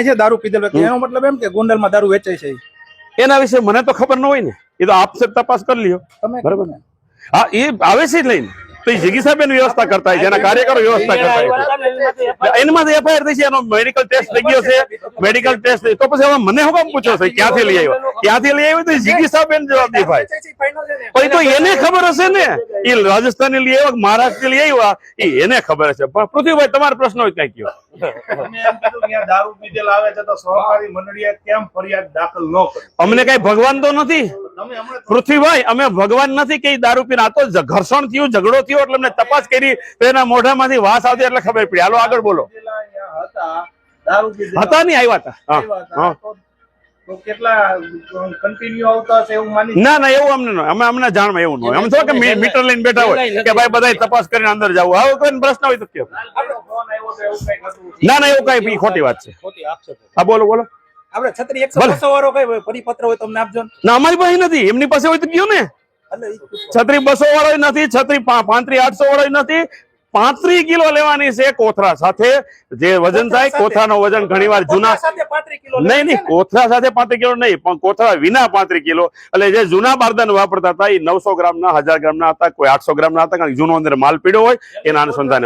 ક્યાંય છે દારૂ પીધેલો વ્યક્તિ. એનો મતલબ એમ કે ગોંડલમાં દારૂ વેચાય છે એના વિશે મને તો ખબર ન હોય ને. એ તો આપ તપાસ કરી લ્યો. તમે બરાબર ને. હા એ આવે છે જ લઈને. તો એ જીગી સાહેબ એની વ્યવસ્થા કરતા હોય છે એના કાર્યકરો વ્યવસ્થા કરતા હોય છે. એફઆઈઆર થઈ છે એનો મેડિકલ ટેસ્ટ થઈ ગયો છે મેડિકલ ટેસ્ટ તો પછી હવે મને હું પૂછો છે ક્યાંથી લઈ આવ્યો? ક્યાંથી લઈ આવ્યો? તો જીગી સાહેબ એને જવાબ દે ભાઈ પછી તો એને ખબર હશે ને. એ રાજસ્થાન લઈ આવ્યો મહારાષ્ટ્ર લઈ આવ્યા? એ એને ખબર હશે. પણ પૃથ્વીભાઈ તમારો પ્રશ્ન હોય કઈ કયો દારૂ પીધેલા આવે છે તો સહકારી મંડળીએ કેમ ફરિયાદ દાખલ ન કરી? અમને કઈ ભગવાન તો નથી? પૃથ્વીભાઈ અમે ભગવાન નથી કે દારૂ પીને આ તો ઘર્ષણ થયું ઝઘડો થયો એટલે અમને તપાસ કરી એના મોઢામાંથી વાસ આવતી એટલે ખબર પડી. હાલો આગળ બોલો. હતા નહીં આવ્યા હતા. ના ના એવું અમને. અમે અમને જાણમાં એવું નહીં અમે તો કે મીટર લઈને બેઠા હોય કે ભાઈ બધા તપાસ કરીને અંદર જવું. હવે કોઈ પ્રશ્ન હોય તો હતું ના ના એવું કઈ ખોટી વાત છે. ખોટી હા બોલો બોલો. આપણે છત્રી એકસો. બસો વાળો કઈ પરિપત્ર હોય તમને આપજો ના. અમારી પાસે નથી. એમની પાસે હોય તો ગયો ને. છત્રી બસો વાળો નથી છત્રી પાંત્રી આઠસો વાળો નથી. પાંત્રી કિલો લેવાની છે કોથરા સાથે. જે વજન થાય કોથરાનો વજન ઘણી વાર જૂના કોથળા સાથે 35 કિલો નહીં નહીં કોથરા સાથે પાંત્રી કિલો નહીં પણ કોથરા વિના પાંત્રી કિલો. એટલે જે જૂના બારદાન વાપરતા હતા એ નવસો ગ્રામના હજાર ગ્રામના હતા કોઈ આઠસો ગ્રામના હતા કારણ કે જૂનો અંદર માલ પીડ્યો હોય એના અનુસંધાને